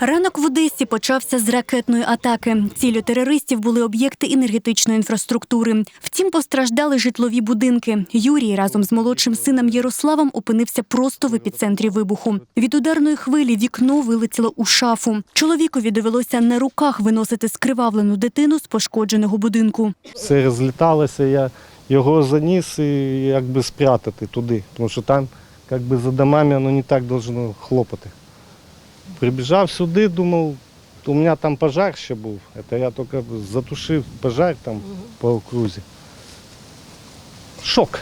Ранок в Одесі почався з ракетної атаки. Ціллю терористів були об'єкти енергетичної інфраструктури. Втім, постраждали житлові будинки. Юрій разом з молодшим сином Ярославом опинився просто в епіцентрі вибуху. Від ударної хвилі вікно вилетіло у шафу. Чоловікові довелося на руках виносити скривавлену дитину з пошкодженого будинку. Все розліталося, я його заніс і якби спрятати туди, тому що там якби за домами воно не так должно хлопати. Прибіжав сюди, думав, у мене там пожар ще був. Це я тільки затушив пожар там по окрузі. Шок.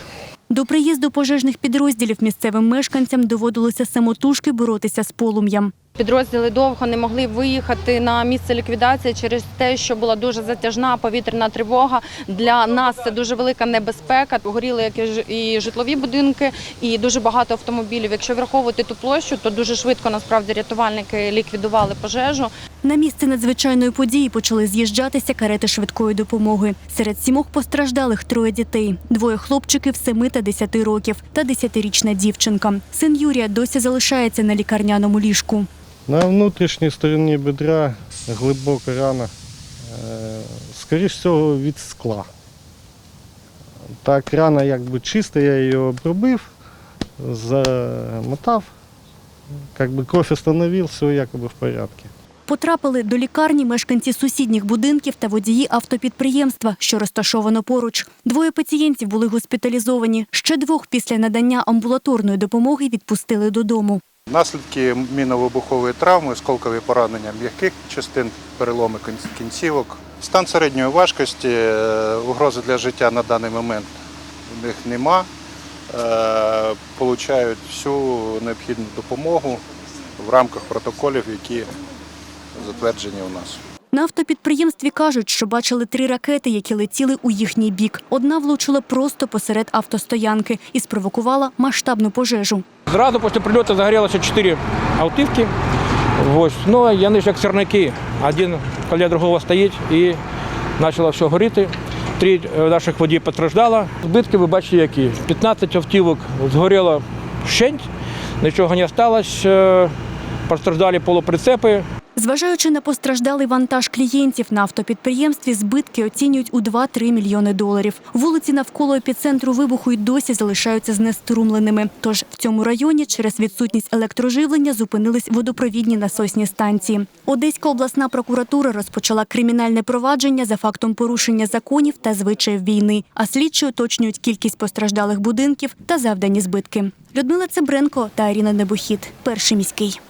До приїзду пожежних підрозділів місцевим мешканцям доводилося самотужки боротися з полум'ям. Підрозділи довго не могли виїхати на місце ліквідації через те, що була дуже затяжна повітряна тривога. Для нас це дуже велика небезпека. Горіли як і житлові будинки, і дуже багато автомобілів. Якщо враховувати ту площу, то дуже швидко насправді рятувальники ліквідували пожежу. На місце надзвичайної події почали з'їжджатися карети швидкої допомоги. Серед сімох постраждалих троє дітей: двоє хлопчиків 7 та 10 років та 10-річна дівчинка. Син Юрія досі залишається на лікарняному ліжку. На внутрішній стороні бедра глибока рана, е, скоріш всього, від скла. Так, рана якби чиста, я її обробив, замотав, якби кров остановив, все якби в порядку. Потрапили до лікарні мешканці сусідніх будинків та водії автопідприємства, що розташовано поруч. Двоє пацієнтів були госпіталізовані. Ще двох після надання амбулаторної допомоги відпустили додому. Наслідки міновибухової травми, осколкові поранення м'яких частин, переломи кінцівок. Стан середньої важкості, е, угрози для життя на даний момент у них нема. Е, Получають всю необхідну допомогу в рамках протоколів, які затверджені у нас. На автопідприємстві кажуть, що бачили три ракети, які летіли у їхній бік. Одна влучила просто посеред автостоянки і спровокувала масштабну пожежу. Зразу після прильоту загорілося чотири автівки. Ось. Ну, ж як сірники. Один біля другого стоїть і почало все горіти. Три е, наших водій постраждало. Збитки ви бачите які. 15 автівок згоріло вщент, нічого не залишилось. Постраждали полуприцепи. Зважаючи на постраждалий вантаж клієнтів на автопідприємстві, збитки оцінюють у 2-3 мільйони доларів. Вулиці навколо епіцентру вибуху й досі залишаються знеструмленими. Тож в цьому районі через відсутність електроживлення зупинились водопровідні насосні станції. Одеська обласна прокуратура розпочала кримінальне провадження за фактом порушення законів та звичаїв війни. А слідчі уточнюють кількість постраждалих будинків та завдані збитки. Людмила Цебренко та Аріна Небохід. Перший міський.